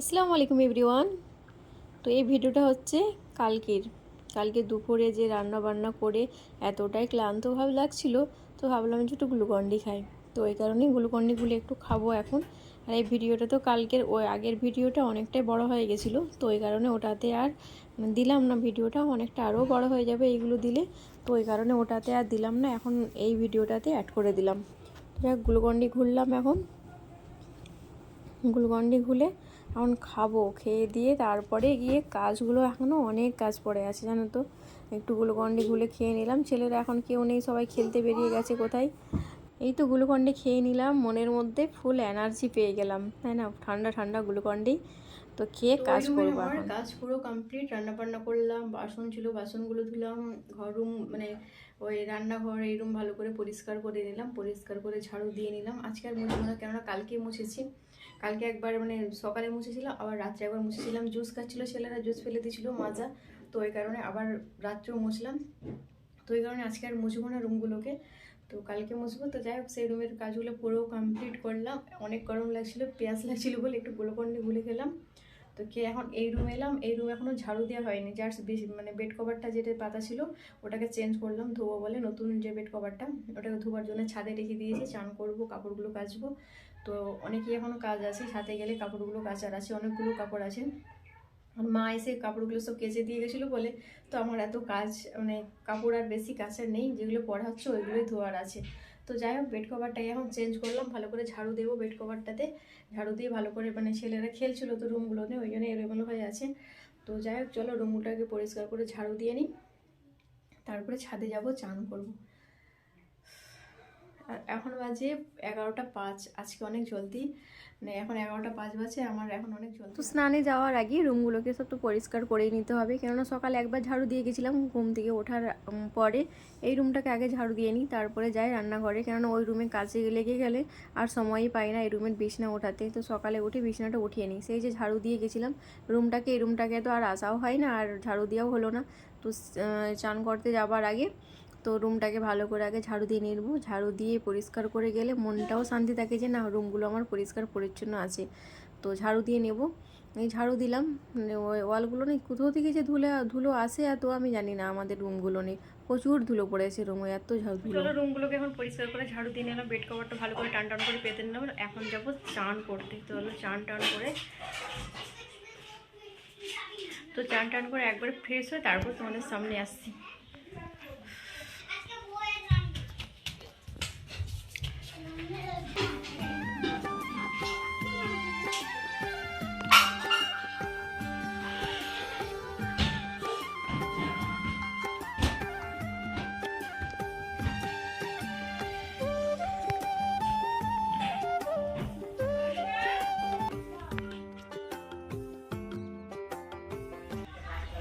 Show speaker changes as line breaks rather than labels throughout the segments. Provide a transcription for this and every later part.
আসসালামু আলাইকুম এভরিওয়ান। তো এই ভিডিওটা হচ্ছে কালকের। কালকে দুপুরে যে রান্না বান্না করে এতটাই ক্লান্ত ভাব লাগছিল, তো ভাবলাম যে একটু গ্লুকন্ডি খাই। তো ওই কারণেই গ্লুকন্ডিগুলো একটু খাব এখন। আর এই ভিডিওটা তো কালকের ওই আগের ভিডিওটা অনেকটাই বড় হয়ে গেছিল, তো ওই কারণে ওটাতে আর দিলাম না, ভিডিওটা অনেকটা আরও বড় হয়ে যাবে এইগুলো দিলে। তো ওই কারণে ওটাতে আর দিলাম না, এখন এই ভিডিওটাতে অ্যাড করে দিলাম। যাক, গ্লুকন্ডি ঘুরলাম এখন। গ্লুকন্ডি ঘুলে এখন খাব খেয়ে দিয়ে তারপরে গিয়ে কাজগুলো এখনও অনেক কাজ পড়ে আছে জানো তো? একটু গ্লুকন্ডি ঘুলে খেয়ে নিলাম। ছেলেরা এখন কেউ নেই সবাই খেলতে বেরিয়ে গেছে কোথায়? এই তো গ্লুকন্ডি খেয়ে নিলাম মনের মধ্যে ফুল এনার্জি পেয়ে গেলাম তাই না? ঠান্ডা ঠান্ডা গ্লুকন্ডি। তো খেয়ে কাজ করব এখন। কাজ পুরো কমপ্লিট রান্না বান্না করলাম বাসন ছিল বাসনগুলো ধুলাম ঘর রুম মানে ওই রান্নাঘর এই রুম ভালো করে পরিষ্কার করে নিলাম পরিষ্কার করে ঝাড়ু দিয়ে নিলাম। আজকে আর মুছবো না কেননা কালকে মুছেছি। কালকে একবার মানে সকালে মুছেছিলাম, আবার রাত্রে একবার মুছেছিলাম। জুস খাচ্ছিলো ছেলেরা, জুস ফেলে দিয়েছিল, মাজা। তো ওই কারণে আবার রাত্রেও মুছলাম। তো ওই কারণে আজকে আর মুছবো না রুমগুলোকে। তো কালকে মুছবো। তো যাই হোক, সেই রুমের কাজগুলো পুরো কমপ্লিট করলাম। অনেক গরম লাগছিল, পেঁয়াজ লাগছিল বলে একটু গ্লুকন্ডি গুলে খেলাম। তো কে এখন এই রুমে এলাম, এই রুমে এখনও ঝাড়ু দেওয়া হয়নি। যার বেশি মানে বেড কভারটা যেটা পাতা ছিল, ওটাকে চেঞ্জ করলাম। ধোবো বলে নতুন যে বেড কভারটা ওটাকে ধোবার জন্য ছাদে রেখে দিয়েছি। চান করব, কাপড়গুলো কাচবো। তো অনেকই এখনও কাজ আছে, সাথে গেলে কাপড়গুলো কাচার আছে, অনেকগুলো কাপড় আছে। মা এসে কাপড়গুলো সব কেচে দিয়ে গেছিল বলে, তো আমার এত কাজ মানে কাপড় আর বেশি কাচার নেই, যেগুলো পড়া হচ্ছে ওইগুলোই ধোয়ার আছে। তো যাই হোক বেড কভারটাই এখন চেঞ্জ করলাম, ভালো করে ঝাড়ু দেবো বেড কভারটাতে ঝাড়ু দিয়ে ভালো করে মানে ছেলেরা খেলছিল তো রুমগুলোতে ওই জন্য এলোমেলো হয়ে আছে। তো যাই হোক, চলো রুমগুলোটাকে পরিষ্কার করে ঝাড়ু দিয়ে নিই। তারপরে ছাদে যাব, চান করব। আর এখন বাজে এগারোটা পাঁচ, আজকে অনেক জলদি। মানে এখন এগারোটা পাঁচ বাজে, আমার এখন অনেক জলদি। তো স্নানে যাওয়ার আগে রুমগুলোকে সব তো পরিষ্কার করেই নিতে হবে। কেননা সকালে একবার ঝাড়ু দিয়ে গেছিলাম ঘুম থেকে ওঠার পরে এই রুমটাকে আগে ঝাড়ু দিয়ে নিই, তারপরে যাই রান্নাঘরে। কেননা ওই রুমে কাজে লেগে গেলে আর সময়ই পাই না এই রুমের বিছনা ওঠাতে। তো সকালে উঠে বিছনাটা উঠিয়ে নিই। সেই যে ঝাড়ু দিয়ে গেছিলাম, রুমটাকে, এই রুমটাকে তো আর আসাও হয় না, আর ঝাড়ু দেওয়াও হলো না। তো চান করতে যাবার আগে তো রুমটাকে ভালো করে আগে ঝাড়ু দিয়ে নিব। ঝাড়ু দিয়ে পরিষ্কার করে গেলে মনটাও শান্তি থাকে যে, না রুমগুলো আমার পরিষ্কার পরিচ্ছন্ন আছে। তো ঝাড়ু দিয়ে নেব। এই ঝাড়ু দিলাম। ওয়ালগুলো নেই কোথাও থেকে যে ধুলে, ধুলো আসে, এত আমি জানি না আমাদের রুমগুলো নেই। প্রচুর ধুলো পড়েছে রুমে এত ঝাড়ু ধুলো রুমগুলোকে এখন পরিষ্কার করে ঝাড়ু দিয়ে নিলাম। বেড কভারটা ভালো করে টান টান করে পেতে নিলাম। এখন যাব চান করতে। তো হলো চান টান করে তো চান টান করে একবার ফ্রেশ হয়ে তারপর তোমাদের সামনে আসছি।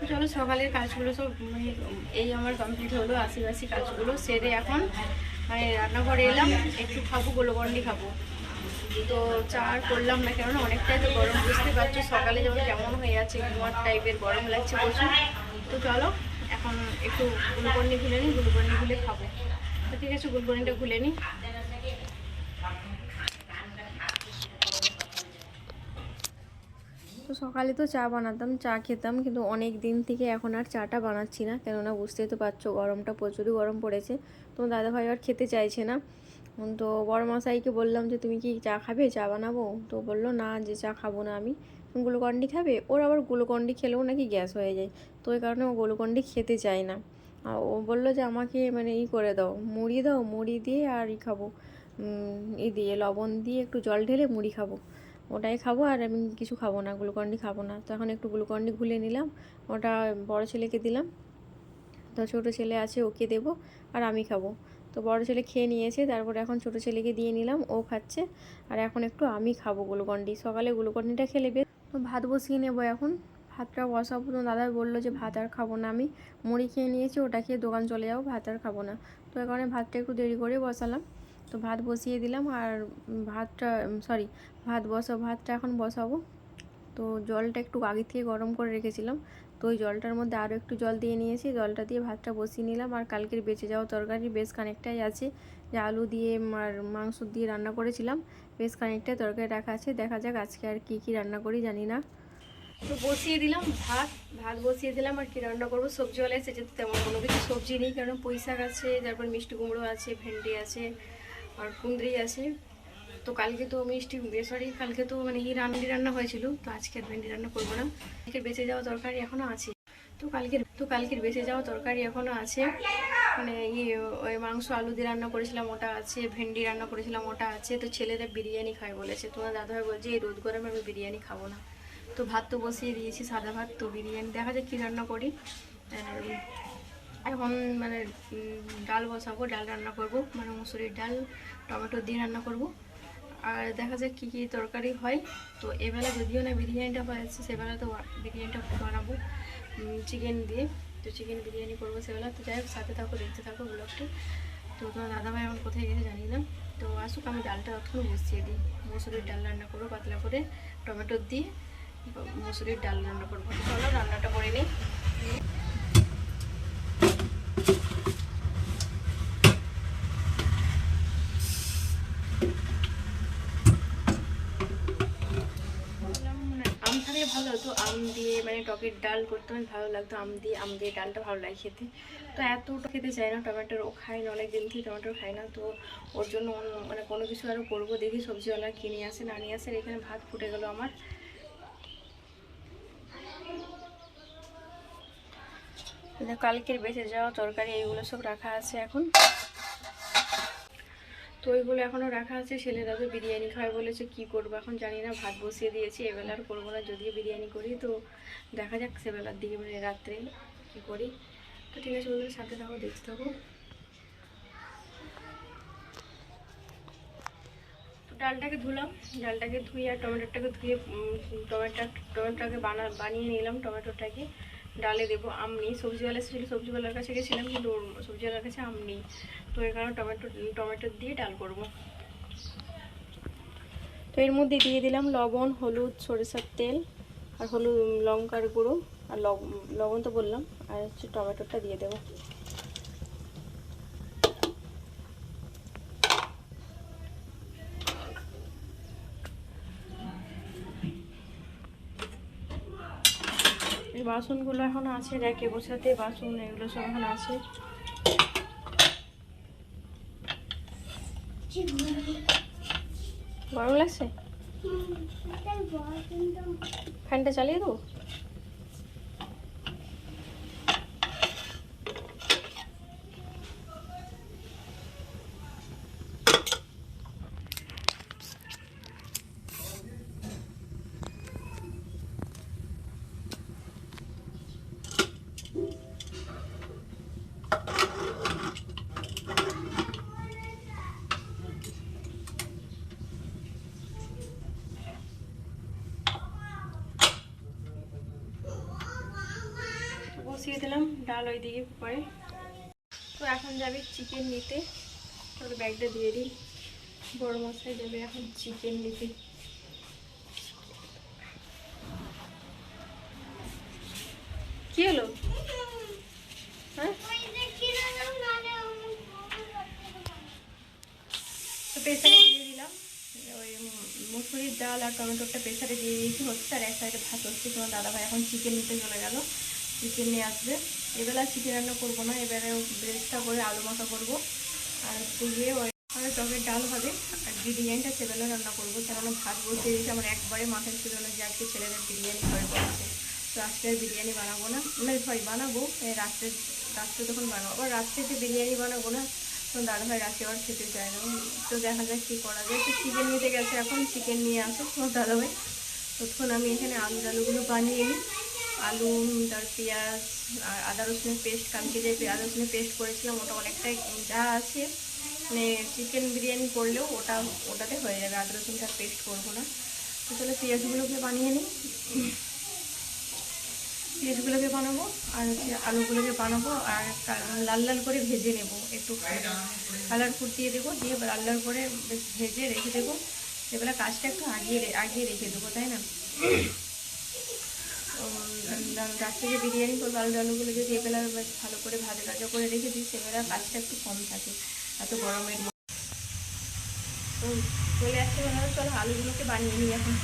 চলো সকালের কাজগুলো সব মানে এই আমার কমপ্লিট হলো আশিপাশি কাজগুলো সেরে এখন মানে রান্নাঘরে এলাম, একটু খাব গোলগন্ডি খাব। তো চা আর করলাম না, কেননা অনেকটাই তো গরম বুঝতে পারছ সকালে যেমন কেমন হয়ে আছে ঘুমার টাইপের গরম লাগছে প্রচুর। তো চলো, এখন একটু গুলকন্ডি ঘুলে নিই গুলকন্ডি ঘুলে খাব। তো ঠিক আছে গুলকন্ডিটা ঘুলে নিই। সকালে তো চা বানাতাম, চা খেতাম, কিন্তু অনেক দিন থেকে এখন আর চাটা বানাচ্ছি না। কেননা বুঝতেই তো পারছ, গরমটা প্রচুরই গরম পড়েছে। তো দাদাভাই আর খেতে চাইছে না। তো বড় মশাইকে বললাম যে, তুমি কি চা খাবে? চা বানাবো? তো বলল, না, যে চা খাব না আমি। গ্লুকন্ডি খাবে? ওর আবার গ্লুকন্ডি খেলেও নাকি গ্যাস হয়ে যায়। তো ওই কারণে ও গ্লুকন্ডি খেতে চায় না। আর ও বলল যে, আমাকে মানে ই করে দাও, মুড়ি দাও, মুড়ি দিয়ে আর ই খাব। ই দিয়ে লবণ দিয়ে একটু জল ঢেলে মুড়ি খাব। ওটাই খাব আর আমি কিছু খাব না, গ্লুকন্ডি খাব না। তো এখন একটু গ্লুকন্ডি ঘুলে নিলাম, ওটা বড় ছেলেকে দিলাম। তো ছোটো ছেলে আছে, ওকে দেবো আর আমি খাব। তো বড় ছেলে খেয়ে নিয়েছে, তারপরে এখন ছোটো ছেলেকে দিয়ে নিলাম, ও খাচ্ছে। আর এখন একটু আমি খাব গ্লুকন্ডি, সকালে গ্লুকন্ডিটা খেলে বেশ তো ভাত বসিয়ে নেব এখন। ভাতটা বসাবো, তো দাদা বলল যে ভাত আর খাব না আমি। মুড়ি খেয়ে নিয়েছি, ওটা খেয়ে দোকান চলে যাব, ভাত আর খাব না। তো এই কারণে ভাতটা একটু দেরি করে বসালাম। তো ভাত বসিয়ে দিলাম আর ভাতটা সরি ভাত বসা, ভাতটা এখন বসাবো। তো জলটা একটু আগে থেকে গরম করে রেখেছিলাম। তো ওই জলটার মধ্যে আরও একটু জল দিয়ে নিয়েছি, জলটা দিয়ে ভাতটা বসিয়ে নিলাম। আর কালকের বেঁচে যাওয়া তরকারি বেশ খানিকটাই আছে। যে আলু দিয়ে আর মাংস দিয়ে রান্না করেছিলাম,
বেশ খানিকটাই তরকারি রাখা আছে। দেখা যাক আজকে আর কি কি রান্না করি জানি না। তো বসিয়ে দিলাম ভাত ভাত বসিয়ে দিলাম আর কি রান্না করব। সবজিওয়ালা এসেছে তো তেমন কোনো কিছু সবজি নেই, কারণ পুঁই শাক আছে, তারপর মিষ্টি কুমড়ো আছে, ভেন্ডি আছে আর কুঁদরি আছে। তো কালকে তো মিষ্টি সরি কালকে তো মানে ই রান্না রান্না হয়েছিল, তো আজকে আর ভেন্ডি রান্না করব না। আজকে বেঁচে যাওয়া তরকারি এখনও আছে। তো কালকের তো কালকের বেঁচে যাওয়া তরকারি এখনও আছে। মানে ইয়ে ওই মাংস আলু দিয়ে রান্না করেছিলাম, ওটা আছে। ভেন্ডি রান্না করেছিলাম, ওটা আছে। তো ছেলেরা বিরিয়ানি খায় বলেছে। তোমার দাদাভাই বলছে, এই রোদ গরমে আমি বিরিয়ানি খাব না। তো ভাত তো বসিয়ে দিয়েছি, সাদা ভাত তো বিরিয়ানি। দেখা যাক কী রান্না করি। এখন মানে ডাল বসাবো, ডাল রান্না করব মানে মুসুরির ডাল, টমেটো দিয়ে রান্না করব। আর দেখা যাক কী কী তরকারি হয়। তো এবেলা যদিও না বিরিয়ানিটা হয়েছে, সেবেলা তো বিরিয়ানিটা বানাবো চিকেন দিয়ে। তো চিকেন বিরিয়ানি করব সেবেলা। তো যাই হোক, সাথে থাকো, দেখতে থাকো ব্লগটি তো তোমার দাদাভাই এখন কোথায় গেছে জানি না। তো আসুক, আমি ডালটা তখন বসিয়ে দিই। মুসুরির ডাল রান্না করব পাতলা করে, টমেটো দিয়ে, মুসুরির ডাল রান্না করব। চলো, রান্নাটা করে নিই আম থাকলে ভালো হতো, আম দিয়ে মানে টকের ডাল করতে আমার ভালো লাগতো, আম দিয়ে আম দিয়ে ডালটা ভালো লাগে খেতে। তো এতটা খেতে চাই না, টমেটোর ও খাই না অনেক দিন থেকে টমেটো খাই না, তো ওর জন্য মানে কোনো কিছু আরও করব দেখি সবজিওয়ালা কিনে আসে, না নিয়ে আসে, এখানে ভাত ফুটে গেল আমার। কালকের বেঁচে যাওয়া তরকারি এইগুলো সব রাখা আছে এখন। তো ওইগুলো এখনও রাখা আছে। ছেলেরা তো বিরিয়ানি খায় বলেছে, কি করব এখন জানি না, ভাত বসিয়ে দিয়েছি, এবেলা আর করব না, যদিও বিরিয়ানি করি। তো দেখা যাক সেবেলার দিকে মানে রাত্রে কি করি। তো ঠিক আছে, ওদের সাথে থাকো, দেখতে থাকো। ডালটাকে ধুলাম, ডালটাকে ধুয়ে আর টমেটোটাকে ধুয়ে টমেটো, টমেটোটাকে বানা, বানিয়ে নিলাম, টমেটোটাকে। ডালে দেবো আম নেই। সবজিওয়ালা এসেছিল, সবজিওয়ালার কাছে গেছিলাম, কিন্তু ওর সবজিওয়ালার কাছে আম নেই। তো এর কারণে টমেটো টমেটো দিয়ে ডাল করব। তো এর মধ্যে দিয়ে দিলাম লবণ, হলুদ, সরিষার তেল আর হলুদ, লঙ্কার গুঁড়ো আর লব- লবণ তো বললাম, আর হচ্ছে টমেটোটা দিয়ে দেবো। বাসনগুলো এখন আছে রেখে বসাতে বাসন এগুলো সব এখন আছে। গরম লাগছে? ফ্যানটা চালিয়ে দেবো? বসিয়ে দিলাম, ডাল ওই দিকে পরে। তো এখন যাবে চিকেন নিতে। তোর ব্যাগটা দিয়ে দিই। বড় মশাই যাবে এখন চিকেন নিতে। কি হলো? হ্যাঁ? তো প্রেসারে দিয়ে দিলাম। ওই মুসুরির ডাল আর টমেটোটা প্রেসারে দিয়ে দিয়েছি। হচ্ছে আর এক সাইডে ভাত হচ্ছে। তোমার দাদাভাই এখন চিকেন নিতে চলে গেল। চিকেন নিয়ে আসবে। এবেলা চিকেন রান্না করব না, এবারে ব্রেস্টটা করে আলু মাখা করব। আর হচ্ছে গিয়ে টকের ডাল হবে, আর বিরিয়ানিটা সেবেলা রান্না করব। কেননা ভাত বসে দিয়েছি, আমার একবারে মাথায় ছিল না যে আজকে ছেলেদের বিরিয়ানি করে বলছে তো আজকে বিরিয়ানি বানাবো না। না সরি, বানাবো রাত্রে রাত্রে তখন বানাবো। আবার রাত্রে যে বিরিয়ানি বানাবো না তখন দাদা ভাই রাত্রে আবার খেতে চায় না। তো দেখা যাক কী করা যায়। তো চিকেন নিতে গেছে এখন, চিকেন নিয়ে আসো তোমার দাদা ভাই। তখন আমি এখানে আলু আলুগুলো বানিয়ে নিই। আলু তার পেঁয়াজ, আর আদা রসুনের পেস্ট, কালকে যে আদা রসুনের পেস্ট করেছিলাম, ওটা অনেকটাই যা আছে। মানে চিকেন বিরিয়ানি করলেও ওটা, ওটাতে হয়ে যাবে, আদা রসুনটা পেস্ট করব না। তো তাহলে পেঁয়াজগুলোকে বানিয়ে নিই। পেঁয়াজগুলোকে বানাবো, আর হচ্ছে আলুগুলোকে বানাবো, আর লাল লাল করে ভেজে নেব একটু। কালার ফুটিয়ে দেবো, দিয়ে লাল লাল করে ভেজে রেখে দেবো। এবেলা কাজটা একটু আগিয়ে আগিয়ে রেখে দেবো, তাই না? উম, থেকে বিরিয়ানি করব আলু আলুগুলো যদি এবেলা বেশ ভালো করে ভাজা টাজা করে রেখে দিই সেবেলা কাজটা একটু কম থাকে এত গরমের
চলে আসছে চলো আলুগুলোকে বানিয়ে নিই এখন।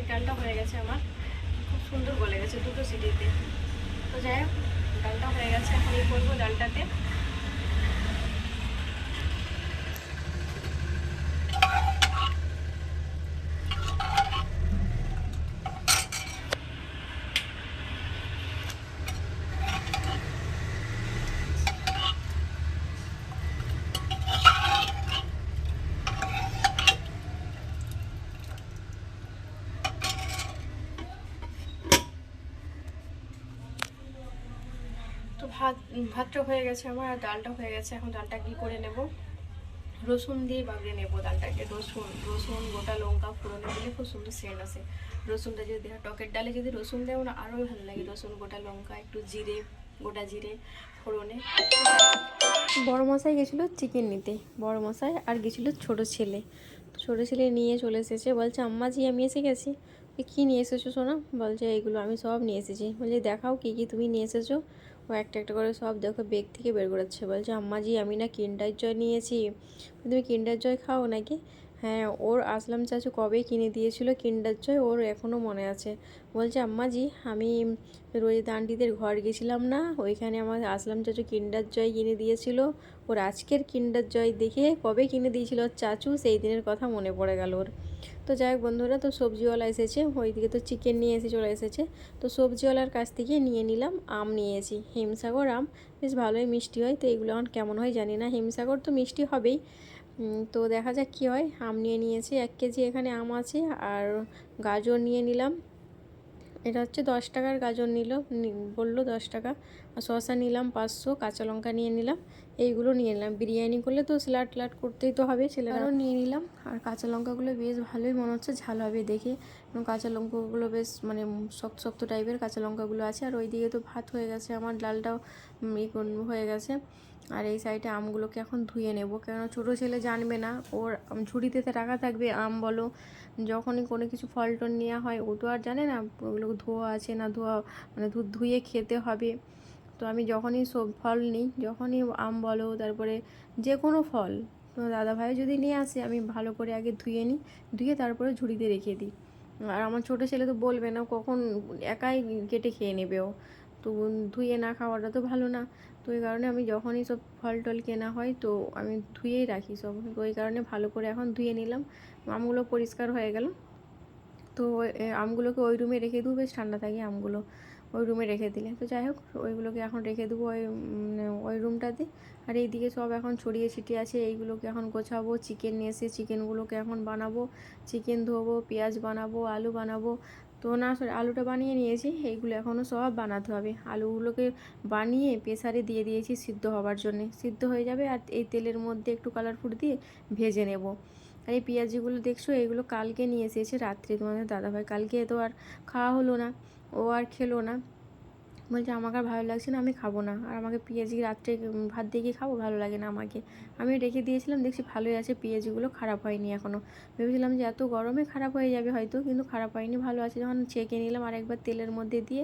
বসিয়েছিলাম গানটা হয়ে গেছে আমার। খুব সুন্দর বলে গেছে দুটো সিটিতে। তো যাই হোক ডালটা হয়ে গেছে, এখন এই করব ডালটাতে তো ভাত ভাতটা হয়ে গেছে আমার আর ডালটা হয়ে গেছে, এখন ডালটা কি করে নেব? রসুন দিয়ে বাগড়ে নেব ডালটাকে, রসুন রসুন, গোটা লঙ্কা ফোড়নে দিলে খুব সুন্দর সেন্ট আসে। রসুনটা যদি দেওয়া টকের ডালে যদি রসুন দেওয়া না, আরও ভালো লাগে। রসুন, গোটা লঙ্কা, একটু জিরে, গোটা জিরে ফোড়নে। বড় মশাই গেছিল চিকেন নিতে। বড় মশাই আর গেছিল ছোট ছেলে। ছোটো ছেলে নিয়ে চলে এসেছে। বলছে আম্মা জি আমি এসে গেছি। কী নিয়ে এসেছ শোনা বলছে এইগুলো আমি সব নিয়ে এসেছি। বলছে, দেখাও কী কী তুমি নিয়ে এসেছ? ও একটা একটা করে সব দেখো বেগ থেকে বের করাচ্ছে বলছে, আম্মাজি, আমি না কিন্ডার জয় নিয়েছি। তুমি কিন্ডার জয় খাও নাকি? হ্যাঁ ওর আসলাম চাচু কবে কিনে দিয়েছিল কিন্ডার জয় ওর এখনও মনে আছে। বলছে আম্মাজি আমি রোজ দান্ডিদের ঘর গেছিলাম না, ওইখানে আমার আসলাম চাচু কিন্ডার জয় কিনে দিয়েছিল। ওর আজকের কিন্ডার জয় দেখে কবে কিনে দিয়েছিল ওর চাচু, সেই দিনের কথা মনে পড়ে গেল ওর। তো যাই হোক বন্ধুরা, তো সবজিওয়ালা এসেছে, ওইদিকে তো চিকেন নিয়ে এসে চলে এসেছে। তো সবজিওয়ালার কাছ থেকে নিয়ে নিলাম, আম নিয়েছি হিমসাগর আম, বেশ ভালোই মিষ্টি হয়, তো এগুলো এখন কেমন হয় জানি না। হিমসাগর তো মিষ্টি হবেই তো দেখা যাক কী হয়। আম নিয়ে নিয়েছি, এক কেজি এখানে আম আছে আর গাজর নিয়ে নিলাম। এটা হচ্ছে দশ টাকার গাজর নিল বলল দশ টাকা। আর শসা নিলাম পাঁচশো, কাঁচা লঙ্কা নিয়ে নিলাম, এইগুলো নিয়ে নিলাম। বিরিয়ানি করলে তো স্লাট টেলাট করতেই তো হবে ছেলেরাও নিয়ে নিলাম। আর কাঁচা লঙ্কাগুলো বেশ ভালোই মনে হচ্ছে, ঝাল হবে দেখে। এবং কাঁচা লঙ্কাগুলো বেশ মানে শক্ত শক্ত টাইপের কাঁচা লঙ্কাগুলো আছে। আর ওইদিকে তো ভাত হয়ে গেছে, আমার ডালটাও হয়ে গেছে। আর এই সাইডে আমগুলোকে এখন ধুয়ে নেব। কেননা ছোটো ছেলে জানবে না, ওর ঝুড়িতে রাখা থাকবে, আম বলো, যখনই কোনো কিছু ফল টল নেওয়া হয়, ও তো আর জানে না, ওগুলো ধোয়া আছে না ধোয়া মানে ধুয়ে খেতে হবে। তো আমি যখনই সব ফল নিই, যখনই আম বলো, তারপরে যে কোনো ফল তো দাদাভাই যদি নিয়ে আসে, আমি ভালো করে আগে ধুয়ে নিই, ধুয়ে তারপরে ঝুড়িতে রেখে দিই। আর আমার ছোটো ছেলে তো বলবে না, কখন একাই কেটে খেয়ে নেবে ও। তো ধুয়ে না খাওয়াটা তো ভালো না। এই কারণে আমি যখনই সব ফল টল কেনা হয়, তো আমি ধুয়েই রাখি সব। এই কারণে ভালো করে এখন ধুয়ে নিলাম। আমগুলো পরিষ্কার হয়ে গেল। তো আমগুলোকে ওই রুমে রেখে দেবো। বেশ ঠান্ডা থাকে আমগুলো ওই রুমে রেখে দিলে। তো যাই হোক, ওইগুলোকে এখন রেখে দেবো ওই ওই রুমটাতে। আর এইদিকে সব এখন ছড়িয়ে ছিটিয়ে আছে। এইগুলোকে এখন গোছাবো, চিকেন নিয়ে এসে চিকেনগুলোকে এখন বানাবো। চিকেন ধোবো, পেঁয়াজ বানাবো, আলু বানাবো। তো না সরি আলুটা বানিয়ে নিয়েছি। এইগুলো এখনও সব বানাতে হবে। আলুগুলোকে বানিয়ে প্রেসারে দিয়ে দিয়েছি সিদ্ধ হবার জন্যে। সিদ্ধ হয়ে যাবে আর এই তেলের মধ্যে একটু কালার ফুট দিয়ে ভেজে নেব। আর এই পেঁয়াজিগুলো দেখছ এইগুলো কালকে নিয়ে এসেছে রাত্রে। তোমাদের দাদাভাই কালকে তো আর খাওয়া হলো না। ও আর খেলো না। বলছে, আমাকে আর ভালো লাগছে না, আমি খাব না। আর আমাকে পেঁয়াজি রাত্রে ভাত দিয়ে গিয়ে খাব? ভালো লাগে না আমাকে। আমি রেখে দিয়েছিলাম, দেখছি ভালোই আছে, পেঁয়াজিগুলো খারাপ হয়নি এখনও ভেবেছিলাম যে, এত গরমে খারাপ হয়ে যাবে হয়তো, কিন্তু খারাপ হয়নি, ভালো আছে। যখন ছেঁকে নিলাম, আর একবার তেলের মধ্যে দিয়ে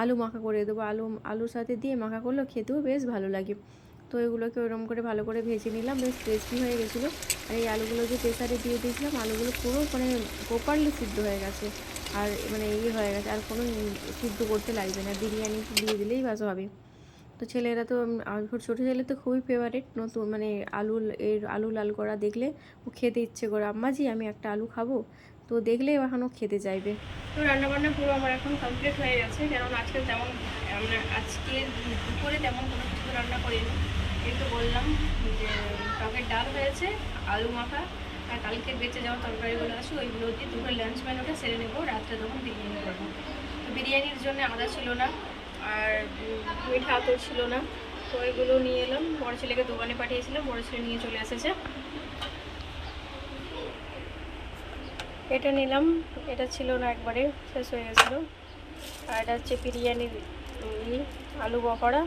আলু মাখা করে দেবো। আলু, আলুর সাথে দিয়ে মাখা করলেও খেতেও বেশ ভালো লাগে। তো এগুলোকে ওরকম করে ভালো করে ভেজে নিলাম বেশ টেস্টি হয়ে গেছিল। আর এই আলুগুলো যে প্রেসারে দিয়ে দিয়েছিলাম আলুগুলো পুরো মানে প্রপারলি সিদ্ধ হয়ে গেছে। আর মানে ইয়ে হয়ে গেছে আর কোনো সিদ্ধ করতে লাগবে না বিরিয়ানি দিয়ে দিলেই বাস হবে। তো ছেলেরা তো উম, ছোটো ছেলে তো খুবই ফেভারিট নতুন মানে আলু এর আলু লাল করা দেখলে ও খেতে ইচ্ছে করে আম্মাজি আমি একটা আলু খাব? তো দেখলে এখন ও খেতে চাইবে। তো রান্নাবান্না পুরো আমার এখন কমপ্লিট হয়ে গেছে কারণ আজকে তেমন, আমরা আজকে দুপুরে তেমন কোনো কিছু রান্না করিনি। এই তো বললাম যে টকের ডাল হয়েছে, আলু মাখা, আর কালকে বেঁচে যাওয়া তরকারিগুলো আছে, ওইগুলো দিয়ে দুপুরে লাঞ্চ মেনুটা সেরে নেব, রাত্রে তখন বিরিয়ানি করব। তো বিরিয়ানির জন্য আদা ছিল না, আর মিঠা আতর ছিল না, তো ওইগুলো নিয়ে এলাম। বড় ছেলেকে দোকানে পাঠিয়েছিলাম, বড় ছেলে নিয়ে চলে এসেছে। এটা নিলাম, এটা ছিল না একবারে, শেষ হয়ে গেছিল। আর এটা হচ্ছে বিরিয়ানি আলু বকড়া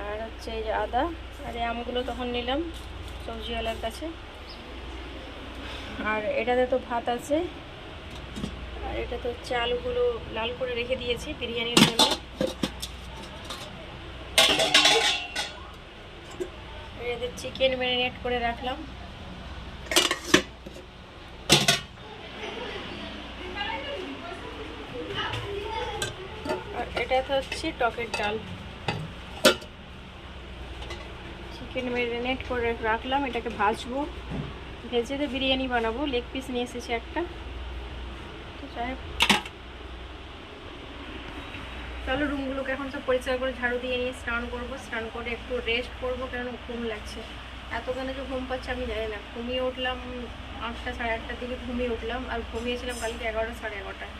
আর হচ্ছে এই যে আদা, আর এই আমগুলো তখন নিলাম
সবজিওয়ালার কাছে। আর এটাতে তো ভাত আছে, আর এটা তো হচ্ছে আলুগুলো লাল করে রেখে দিয়েছি বিরিয়ানির জন্য। এদের চিকেন ম্যারিনেট করে রাখলাম। এটা হচ্ছে, টকের ডাল। চিকেন ম্যারিনেট করে রাখলাম, এটাকে ভাজবো। ভেজে তো বিরিয়ানি বানাবো লেগ পিস নিয়ে এসেছি একটা। তো যাই চলো রুমগুলোকে এখন সব পরিষ্কার করে ঝাড়ু দিয়ে নিয়ে স্নান করব। স্নান করে একটু রেস্ট করব কেন ঘুম লাগছে। এতখানে যে ঘুম পাচ্ছে আমি জানি না। ঘুমিয়ে উঠলাম আটটা সাড়ে আটটার দিকে ঘুমিয়ে উঠলাম, আর ঘুমিয়েছিলাম কালকে এগারোটা সাড়ে এগারোটায়।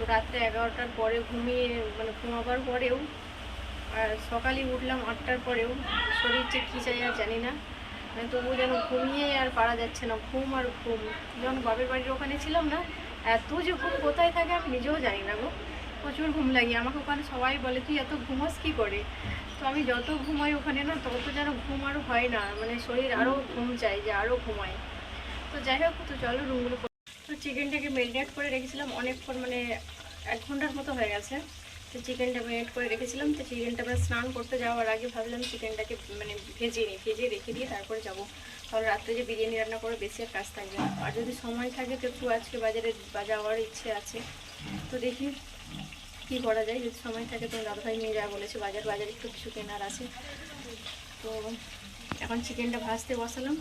তো রাত্রে এগারোটার পরে ঘুমিয়ে মানে ঘুমাবার পরেও, আর সকালে উঠলাম আটটার পরেও। শরীর যে কী চাই আর জানি না। মানে তবুও যেন ঘুমিয়ে আর পারা যাচ্ছে না, ঘুম আর ঘুম। যখন বাপের বাড়ির ওখানে ছিলাম না, এত যে ঘুম কোথায় থাকে আমি নিজেও জানি না গো। প্রচুর ঘুম লাগে। আমাকে ওখানে সবাই বলে, তুই এত ঘুমাস কী করে? তো আমি যত ঘুমাই ওখানে না, তত যেন ঘুম আরও হয় না। মানে শরীর আরও ঘুম চাই যে আরও ঘুমাই তো যাই হোক, তো চলো রুমগুলো তো চিকেনটাকে মেরিনেট করে রেখেছিলাম অনেকক্ষণ মানে এক ঘণ্টার মতো হয়ে গেছে। তো চিকেনটা মেরিনেট করে রেখেছিলাম, তো চিকেনটা মানে স্নান করতে যাওয়ার আগে ভাবলাম চিকেনটাকে মানে ভেজে নিই, ভেজে রেখে দিয়ে তারপরে যাব। তাহলে রাত্রে যে বিরিয়ানি রান্না করে বেশি আর কাজ থাকবে আর যদি সময় থাকে তো একটু আজকে বাজারে যাওয়ার ইচ্ছে আছে। তো দেখি কি করা যায়, যদি সময় থাকে তো দাদাভাই নিয়ে যাওয়া বলেছে, বাজার বাজারে একটু কিছু কেনার আছে। তো এখন চিকেনটা ভাজতে বসালাম।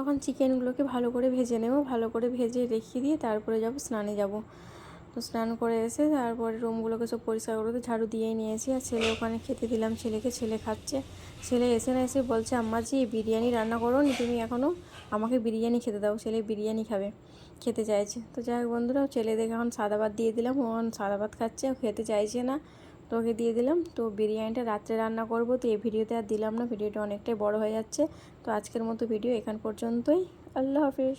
তখন চিকেনগুলোকে ভালো করে ভেজে নেব, ভালো করে ভেজে রেখে দিয়ে তারপরে যাব স্নানে যাব। তো স্নান করে এসে তারপরে রুমগুলোকে সব পরিষ্কার করে তো ঝাড়ু দিয়েই নিয়েছি আর ছেলে ওখানে খেতে দিলাম, ছেলেকে ছেলে খাচ্ছে। ছেলে এসে না এসে বলছে, আম্মা জি, বিরিয়ানি রান্না করো নি তুমি এখনও আমাকে বিরিয়ানি খেতে দাও, ছেলে বিরিয়ানি খাবে। খেতে চাইছে। তো যাই হোক বন্ধুরা ছেলে দেখে এখন সাদা ভাত দিয়ে দিলাম, ও এখন সাদা ভাত খাচ্ছে খেতে চাইছে না। তো ওকে দিয়ে দিলাম। তো বিরিয়ানিটা রাত্রে রান্না করব, তো এই ভিডিওতে আর দিলাম না, ভিডিওটা অনেকটাই বড় হয়ে যাচ্ছে। আজকের মতো ভিডিও এখান পর্যন্তই। আল্লাহ হাফিজ।